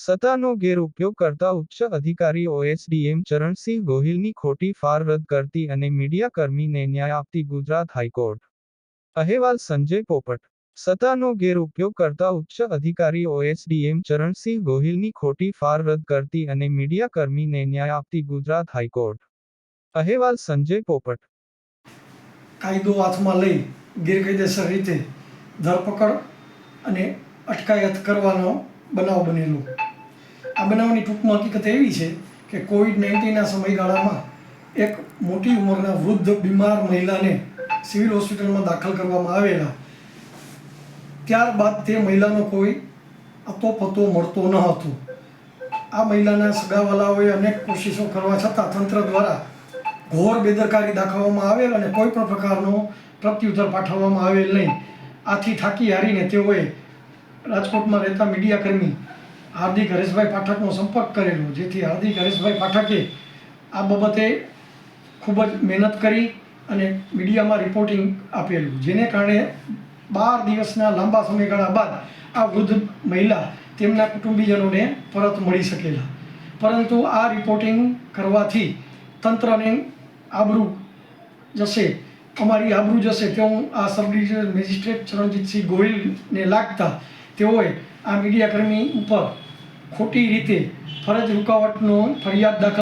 સત્તાનો ગેરઉપયોગ કરતા ઉચ્ચ અધિકારી ઓએસડીએમ ચરણસિંહ ગોહિલની ખોટી ફાર રદ કરતી અને મીડિયાકર્મીને ન્યાય આપતી ગુજરાત હાઈકોર્ટ. અહેવાલ સંજય પોપટ. સત્તાનો ગેરઉપયોગ કરતા ઉચ્ચ અધિકારી ઓએસડીએમ ચરણસિંહ ગોહિલની ખોટી ફાર રદ કરતી અને મીડિયાકર્મીને ન્યાય આપતી ગુજરાત હાઈકોર્ટ. અહેવાલ સંજય પોપટ. કાયદો હાથમાં લઈ ગેરકાયદેસર રીતે ધરપકડ અને અટકાયત કરવાનો બનાવ બનેલો. આ બનાવની ટૂંકમાં હકીકત એવી છે કે કોવિડ નાઇન્ટીનના સમયગાળામાં એક મોટી ઉંમરના વૃદ્ધ બીમાર મહિલાને સિવિલ હોસ્પિટલમાં દાખલ કરવામાં આવેલા. ત્યારબાદ તે મહિલાનો કોઈ અતોપતો મળતો ન હતો. આ મહિલાના સગાવાલાઓએ અનેક કોશિશો કરવા છતાં તંત્ર દ્વારા ઘોર બેદરકારી દાખવવામાં આવેલ અને કોઈ પણ પ્રકારનો પ્રત્યુત્તર પાઠવવામાં આવેલ નહીં. આથી થાકી હારીને તેઓએ રાજકોટમાં રહેતા મીડિયાકર્મી હાર્દિક હરેશભાઈ પાઠકનો સંપર્ક કરેલો, જેથી હાર્દિક હરેશભાઈ પાઠકે આ બાબતે ખૂબ જ મહેનત કરી અને મીડિયામાં રિપોર્ટિંગ આપેલું, જેને કારણે બાર દિવસના લાંબા સમયગાળા બાદ આ વૃદ્ધ મહિલા તેમના કુટુંબીજનોને પરત મળી શકેલા. પરંતુ આ રિપોર્ટિંગ કરવાથી તંત્રને આબરૂ જશે, અમારી આબરૂ જશે તેવું આ સબ ડિવિઝનલ મેજિસ્ટ્રેટ ચરણજીતસિંહ ગોહિલને લાગતા તેઓએ આ મીડિયાકર્મી ઉપર ખોટી રીતે ફરજ રૂકાવટનો ફરિયાદ દાખલ